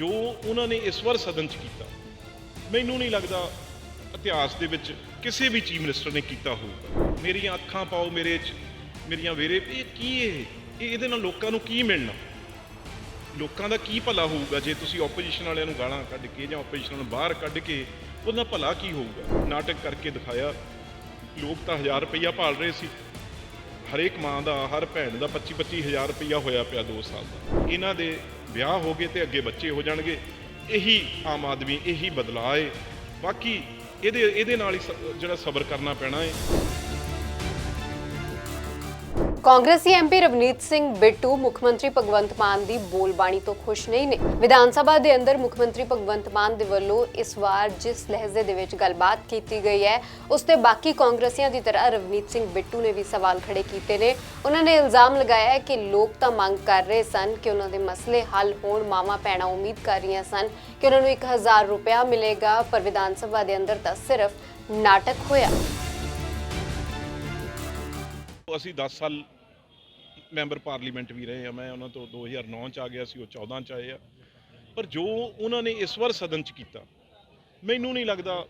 ਜੋ ਉਹਨਾਂ ਨੇ ਇਸ ਵਾਰ ਸਦਨ 'ਚ ਕੀਤਾ। ਮੈਨੂੰ ਨਹੀਂ ਲੱਗਦਾ ਇਤਿਹਾਸ ਦੇ ਵਿੱਚ ਕਿਸੇ ਵੀ ਚੀਫ ਮਿਨਿਸਟਰ ਨੇ ਕੀਤਾ ਹੋਊਗਾ। ਮੇਰੀਆਂ ਅੱਖਾਂ ਪਾਓ ਮੇਰੇ 'ਚ, ਮੇਰੀਆਂ ਵੇਰੇ, ਇਹ ਕੀ ਇਹ? ਇਹ ਇਹਦੇ ਨਾਲ ਲੋਕਾਂ ਨੂੰ ਕੀ ਮਿਲਣਾ? ਲੋਕਾਂ ਦਾ ਕੀ ਭਲਾ ਹੋਊਗਾ ਜੇ ਤੁਸੀਂ ਆਪੋਜੀਸ਼ਨ ਵਾਲਿਆਂ ਨੂੰ ਗਾਲਾਂ ਕੱਢ ਕੇ ਜਾਂ ਆਪੋਜੀਸ਼ਨ ਨੂੰ ਬਾਹਰ ਕੱਢ ਕੇ, ਉਹਦਾ ਭਲਾ ਕੀ ਹੋਊਗਾ? ਨਾਟਕ ਕਰਕੇ ਦਿਖਾਇਆ, ਲੋਕ ਤਾਂ 1000 ਰੁਪਈਆ ਭਾਲ ਰਹੇ ਸੀ। ਹਰੇਕ ਮਾਂ ਦਾ, ਹਰ ਭੈਣ ਦਾ 25 25000 ਰੁਪਈਆ ਹੋਇਆ ਪਿਆ 2 ਸਾਲ ਦਾ। ਇਹਨਾਂ ਦੇ ਵਿਆਹ ਹੋ ਗਏ ਤੇ ਅੱਗੇ ਬੱਚੇ ਹੋ ਜਾਣਗੇ। ਇਹੀ ਆਮ ਆਦਮੀ ਇਹੀ ਬਦਲਾਅ ਹੈ ਬਾਕੀ ਇਹਦੇ ਇਹਦੇ ਨਾਲ ਹੀ ਸ- ਜਿਹੜਾ ਸਬਰ ਕਰਨਾ ਪੈਣਾ ਏ। ਕਾਂਗਰਸੀ ਐਮਪੀ ਰਵਨੀਤ ਸਿੰਘ ਬਿੱਟੂ ਮੁੱਖ ਮੰਤਰੀ ਭਗਵੰਤ ਮਾਨ ਦੀ ਬੋਲਬਾਣੀ ਤੋਂ ਖੁਸ਼ ਨਹੀਂ ਨੇ। ਵਿਧਾਨ ਸਭਾ ਦੇ ਅੰਦਰ ਮੁੱਖ ਮੰਤਰੀ ਭਗਵੰਤ ਮਾਨ ਦੇ ਵੱਲੋਂ ਇਸ ਵਾਰ ਜਿਸ ਲਹਿਜ਼ੇ ਦੇ ਵਿੱਚ ਗੱਲਬਾਤ ਕੀਤੀ ਗਈ ਹੈ, ਉਸ ਤੇ ਬਾਕੀ ਕਾਂਗਰਸੀਆਂ ਦੀ ਤਰ੍ਹਾਂ ਰਵਨੀਤ ਸਿੰਘ ਬਿੱਟੂ ਨੇ ਵੀ ਸਵਾਲ ਖੜੇ ਕੀਤੇ ਨੇ। ਉਹਨਾਂ ਨੇ ਇਲਜ਼ਾਮ ਲਗਾਇਆ ਹੈ ਕਿ ਲੋਕ ਤਾਂ ਮੰਗ ਕਰ ਰਹੇ ਸਨ ਕਿ ਉਹਨਾਂ ਦੇ ਮਸਲੇ ਹੱਲ ਹੋਣ ਮਾਮਾ ਪੈਣਾ ਉਮੀਦ ਕਰ ਰਹੀਆਂ ਸਨ ਕਿ ਉਹਨਾਂ ਨੂੰ 1000 ਰੁਪਇਆ ਮਿਲੇਗਾ, ਪਰ ਵਿਧਾਨ ਸਭਾ ਦੇ ਅੰਦਰ ਤਾਂ ਸਿਰਫ ਨਾਟਕ ਹੋਇਆ। ਅਸੀਂ 10 ਸਾਲ ਮੈਂਬਰ ਪਾਰਲੀਮੈਂਟ ਵੀ ਰਹੇ ਆ। ਮੈਂ ਉਹਨਾਂ ਤੋਂ 2009 ਚ ਆ ਗਿਆ ਸੀ, ਉਹ 14 ਚ ਆਏ ਆ। ਪਰ ਜੋ ਉਹਨਾਂ ਨੇ ਇਸ ਵਾਰ ਸਦਨ ਚ ਕੀਤਾ, ਮੈਨੂੰ ਨਹੀਂ ਲੱਗਦਾ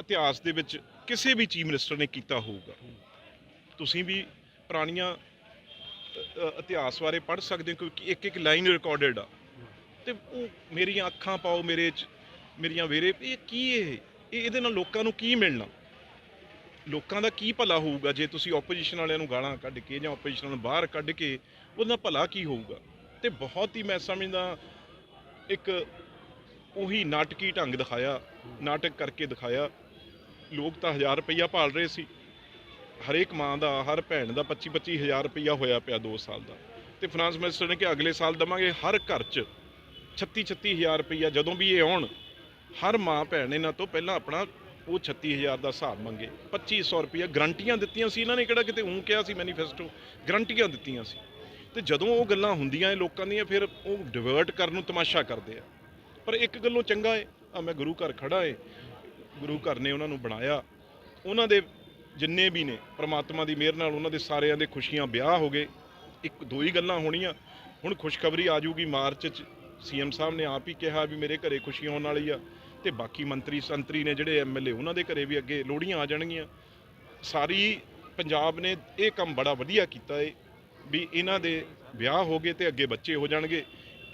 ਇਤਿਹਾਸ ਦੇ ਵਿੱਚ ਕਿਸੇ ਵੀ ਚੀਫ ਮਿਨਿਸਟਰ ਨੇ ਕੀਤਾ ਹੋਊਗਾ। ਤੁਸੀਂ ਵੀ ਪੁਰਾਣੀਆਂ ਇਤਿਹਾਸ ਬਾਰੇ ਪੜ੍ਹ ਸਕਦੇ ਹੋ ਕਿਉਂਕਿ ਇੱਕ ਇੱਕ ਲਾਈਨ ਰਿਕਾਰਡਡ ਆ। ਤੇ ਉਹ ਮੇਰੀਆਂ ਅੱਖਾਂ ਪਾਓ, ਮੇਰੇ ਚ, ਮੇਰੀਆਂ ਵੇਰੇ, ਇਹ ਕੀ ਇਹ ਇਹਦੇ ਨਾਲ ਲੋਕਾਂ ਨੂੰ ਕੀ ਮਿਲਣਾ? ਲੋਕਾਂ ਦਾ ਕੀ ਭਲਾ ਹੋਊਗਾ? ਜੇ ਤੁਸੀਂ ਆਪੋਜੀਸ਼ਨ ਵਾਲਿਆਂ ਨੂੰ ਗਾਲਾਂ ਕੱਢ ਕੇ ਜਾਂ ਆਪੋਜੀਸ਼ਨ ਨੂੰ ਬਾਹਰ ਕੱਢ ਕੇ, ਉਹਦਾ ਭਲਾ ਕੀ ਹੋਊਗਾ? ਤੇ ਬਹੁਤ ਹੀ ਮੈਂ ਸਮਝਦਾ ਇੱਕ ਉਹੀ ਨਾਟਕੀ ਢੰਗ ਦਿਖਾਇਆ, ਨਾਟਕ ਕਰਕੇ ਦਿਖਾਇਆ। ਲੋਕ ਤਾਂ 1000 ਰੁਪਈਆ ਭਾਲ ਰਹੇ ਸੀ। ਹਰੇਕ ਮਾਂ ਦਾ, ਹਰ ਭੈਣ ਦਾ 25 25000 ਰੁਪਈਆ ਹੋਇਆ ਪਿਆ 2 ਸਾਲ ਦਾ। ਤੇ ਫਾਈਨਾਂਸ ਮਿਨਿਸਟਰ ਨੇ ਕਿ ਅਗਲੇ ਸਾਲ ਦਵਾਂਗੇ ਹਰ ਘਰ 'ਚ 36 36000 ਰੁਪਈਆ ਜਦੋਂ ਵੀ ਇਹ ਆਉਣ, ਹਰ ਮਾਂ ਭੈਣ ਇਹਨਾਂ ਤੋਂ ਪਹਿਲਾਂ ਆਪਣਾ ਉਹ 36000 ਦਾ ਹਿਸਾਬ ਮੰਗੇ 2500 ਰੁਪਈਆ ਗਰੰਟੀਆਂ ਦਿੱਤੀਆਂ ਸੀ। ਇਹਨਾਂ ਨੇ ਕਿਹੜਾ ਕਿਤੇ ਉਂ ਕਿਹਾ ਸੀ ਮੈਨੀਫੈਸਟੋ? ਗਰੰਟੀਆਂ ਦਿੱਤੀਆਂ ਸੀ। ਤੇ ਜਦੋਂ ਉਹ ਗੱਲਾਂ ਹੁੰਦੀਆਂ ਇਹ ਲੋਕਾਂ ਦੀਆਂ, ਫਿਰ ਉਹ ਡਿਵਰਟ ਕਰਨ ਨੂੰ ਤਮਾਸ਼ਾ ਕਰਦੇ ਆ। ਪਰ ਇੱਕ ਗੱਲੋਂ ਚੰਗਾ ਏ ਆ ਮੈਂ ਗੁਰੂ ਘਰ ਖੜਾ ਏ, ਗੁਰੂ ਘਰ ਨੇ ਉਹਨਾਂ ਨੂੰ ਬਣਾਇਆ। ਉਹਨਾਂ ਦੇ ਜਿੰਨੇ ਵੀ ਨੇ, ਪ੍ਰਮਾਤਮਾ ਦੀ ਮਿਹਰ ਨਾਲ ਉਹਨਾਂ ਦੇ ਸਾਰਿਆਂ ਦੇ ਖੁਸ਼ੀਆਂ ਵਿਆਹ ਹੋ ਗਏ। ਇੱਕ ਦੋ ਹੀ ਗੱਲਾਂ ਹੋਣੀਆਂ। ਹੁਣ ਖੁਸ਼ਖਬਰੀ ਆ ਜੂਗੀ ਮਾਰਚ ਚ। ਸੀਐਮ ਸਾਹਿਬ ਨੇ ਆਪ ਹੀ ਕਿਹਾ ਵੀ ਮੇਰੇ ਘਰੇ ਖੁਸ਼ੀ ਹੋਣ ਵਾਲੀ ਆ। ਤੇ ਬਾਕੀ ਮੰਤਰੀ ਸੰਤਰੀ ਨੇ ਜਿਹੜੇ ਐਮਐਲਏ ਉਹਨਾਂ ਦੇ ਘਰੇ ਵੀ ਅੱਗੇ ਲੋਹੜੀਆਂ ਆ ਜਾਣਗੀਆਂ। ਸਾਰੀ ਪੰਜਾਬ ਨੇ ਇਹ ਕੰਮ ਬੜਾ ਵਧੀਆ ਕੀਤਾ ਏ, ਵੀ ਇਹਨਾਂ ਦੇ ਵਿਆਹ ਹੋ ਗਏ ਤੇ ਅੱਗੇ ਬੱਚੇ ਹੋ ਜਾਣਗੇ।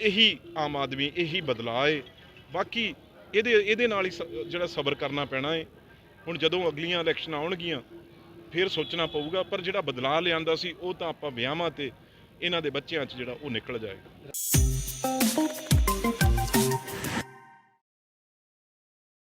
ਇਹੀ ਆਮ ਆਦਮੀ, ਇਹੀ ਬਦਲਾਅ ਏ। ਬਾਕੀ ਇਹਦੇ ਇਹਦੇ ਨਾਲ ਹੀ ਸ- ਜਿਹੜਾ ਸਬਰ ਕਰਨਾ ਪੈਣਾ ਏ। ਹੁਣ ਜਦੋਂ ਅਗਲੀਆਂ ਇਲੈਕਸ਼ਨ ਆਉਣਗੀਆਂ, ਫਿਰ ਸੋਚਣਾ ਪਊਗਾ, ਪਰ ਜਿਹੜਾ ਬਦਲਾਅ ਲਿਆਂਦਾ ਸੀ, ਉਹ ਤਾਂ ਆਪਾਂ ਵਿਆਹਾਂ ਤੇ ਇਹਨਾਂ ਦੇ ਬੱਚਿਆਂ 'ਚ ਜਿਹੜਾ ਉਹ ਨਿਕਲ ਜਾਏਗਾ।